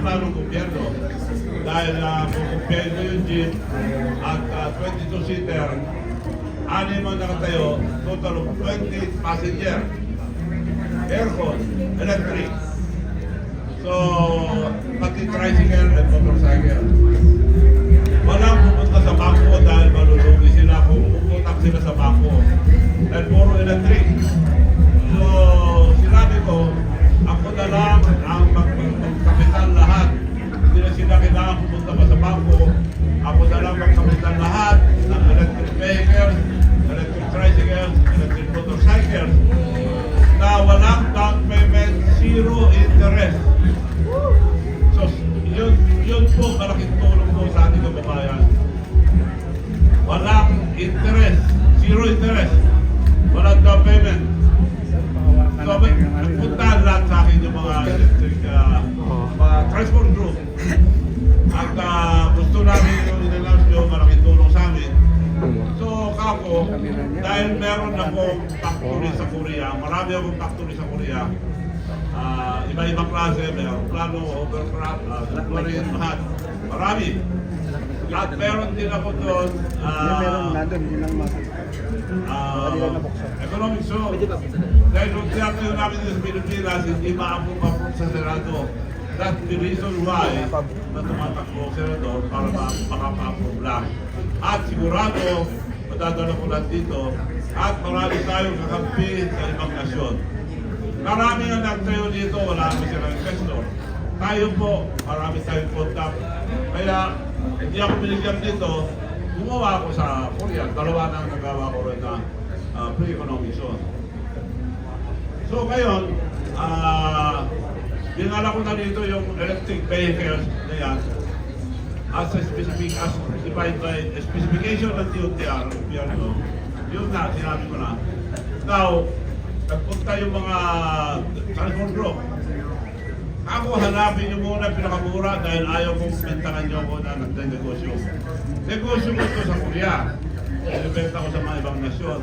plano ng gobyerno. Dahil kukumpirno yung jeep at uh, 22-seater, anim ang nakatayo, total of 20 passenger. Aircon, electric. So, pati tricycle at motorcycle. Walang pupunta sa bangko dahil malulugi sila kung pupunta sila sa bangko. Dahil puro electric. Interest. Walang down payment. So, nagpunta lahat sa akin yung mga electric, uh, mga transport group. At uh, gusto namin yung in-announce nyo, malaking tulong sa amin. So, kako, dahil meron akong factory sa Korea, marami akong factory sa Korea, Ah, iba-ibang klase, may aeroplano, hovercraft, uh, submarine, lahat. Marami. At meron din ako doon, ah, ah, Kanila nabuksan. economic zone. Dahil nung tiyatlo namin sa Pilipinas, hindi maapong-apong sa Senado. That's the reason why na tumatakbo ang senador para ma- makapa-approve lang. At sigurado, madadala ko lang dito, at marami tayong kakampi sa ibang nasyon. Marami ang nagtayo dito, wala naman silang investor. Tayo po, marami tayong contact. Kaya, hindi ako binigyan dito, gumawa ako sa Korea. Dalawa na ang nagawa ko rin na uh, pre-economic zone. So ngayon, ah, dinala ko na dito yung electric vehicles na yan as a specific, as specified by specification ng DOTR, gobyerno. Yun na, sinabi ko na. Now, nagpunta yung mga transport group. Ako hanapin niyo muna pinakamura dahil ayaw kong bintangan niyo ako na nagda-negosyo. Negosyo ko ito sa Korea. Binibenta ko sa mga ibang nasyon.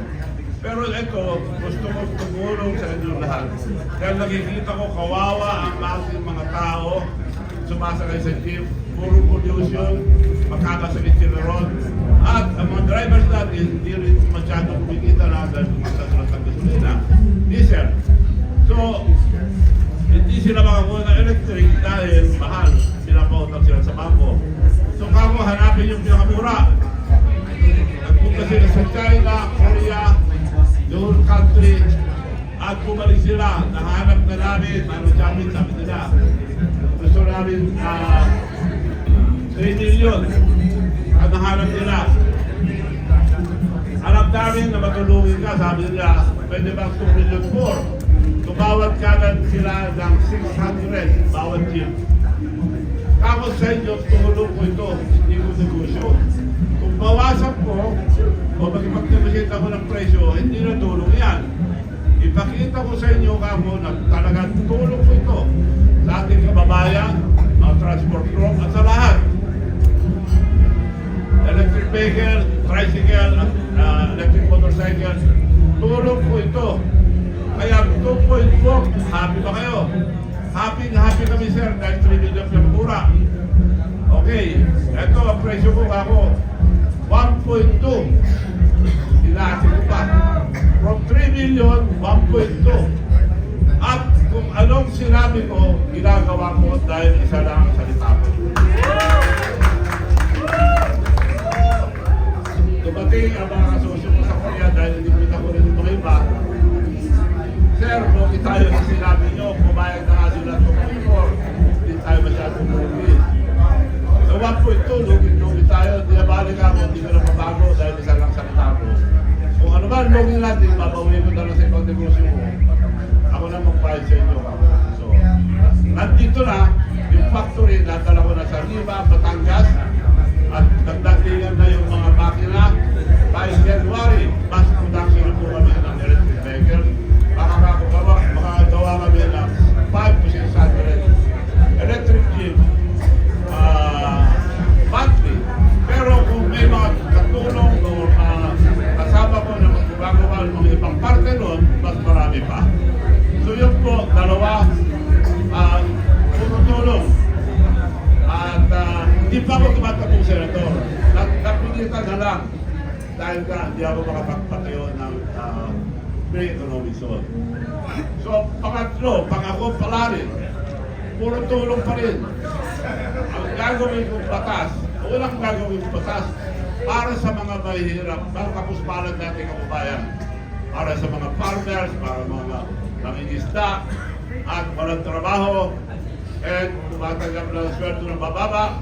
Pero ito, gusto ko tumulong sa inyo lahat. Dahil nakikita ko kawawa ang ating mga tao sumasakay sa jeep, puro pollution, makakasakit sila ron. At ang mga drivers natin, hindi rin masyadong sila makakuha ng electric dahil mahal. Pinapautang sila sa bangko. So, kako hanapin yung pinakamura. Nagpunta sila sa China, Korea, yung country, at bumalik sila. Nahanap na namin, ano namin, sabi nila. Gusto namin ah 3 million. At nahanap nila. Alam namin na matulungin ka, sabi nila, pwede bang 2 million more? Tumawad kanan sila ng 600 bawat jeep. Tapos sa inyo, tumulong ko ito, hindi ko negosyo. Kung bawasan ko, o magipag-negotiate ako ng presyo, hindi na tulong yan. Ipakita ko sa inyo kamo na talagang tulong ko 2.4, happy ba kayo? Happy na happy kami sir, dahil 3 million yung. Okay, ito ang presyo ko ako. 1.2. Inasin ko pa. From 3 million, 1.2. At kung anong sinabi ko, ginagawa ko dahil isa lang ang salita ko. Dumating ang mga kasosyo Lugi tayo sa sinabi nyo, pumayag na nga sila tumulong. Hindi tayo masyadong lugi. Sa 1.2, lugi-lugi tayo. Di na balik ako, hindi ko na dahil isa lang ko. Kung ano man lugi natin, babawin ko na lang sa ibang negosyo ko. Ako na magpahit sa inyo. So, na, yung na sa Lima, Batangas, dapat tumatakong senador. Nat Napunitan na lang dahil na hindi ako makapagpatayo ng ah, uh, free economic zone. So, pangatlo, pangako pala rin, puro tulong pa rin. Ang gagawin kong batas, unang gagawin kong batas, para sa mga mahihirap, para kapuspalan natin kababayan, para sa mga farmers, para mga nangingisda, at walang trabaho, and tumatanggap na sweldo ng bababa,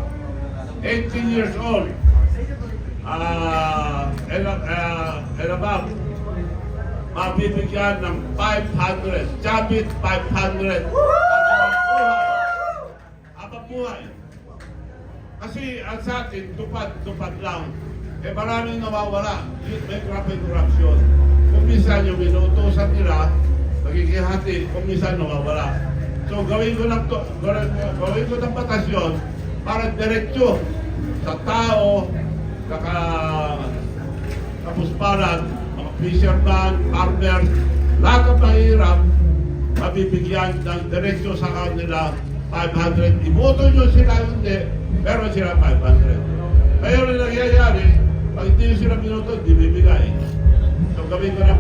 18 years old, ah, and, uh, and above, mabibigyan ng 500, Jabit 500. Habang buhay. Kasi ang sa atin, tupad, tupad lang. Eh maraming nawawala. May grabe corruption. Kung minsan yung minutusan nila, nagkikihati, kung minsan nawawala. So gawin ko lang to, gawin, gawin ko ng batas yun para diretso sa tao, saka kapusparan, mga fisherman, farmers, lahat ng mahirap, mabibigyan ng diretsyo sa kanila 500. Iboto nyo sila hindi, pero sila 500. Ngayon ang nangyayari, pag hindi sila minuto, hindi bibigay. So gawin ko na,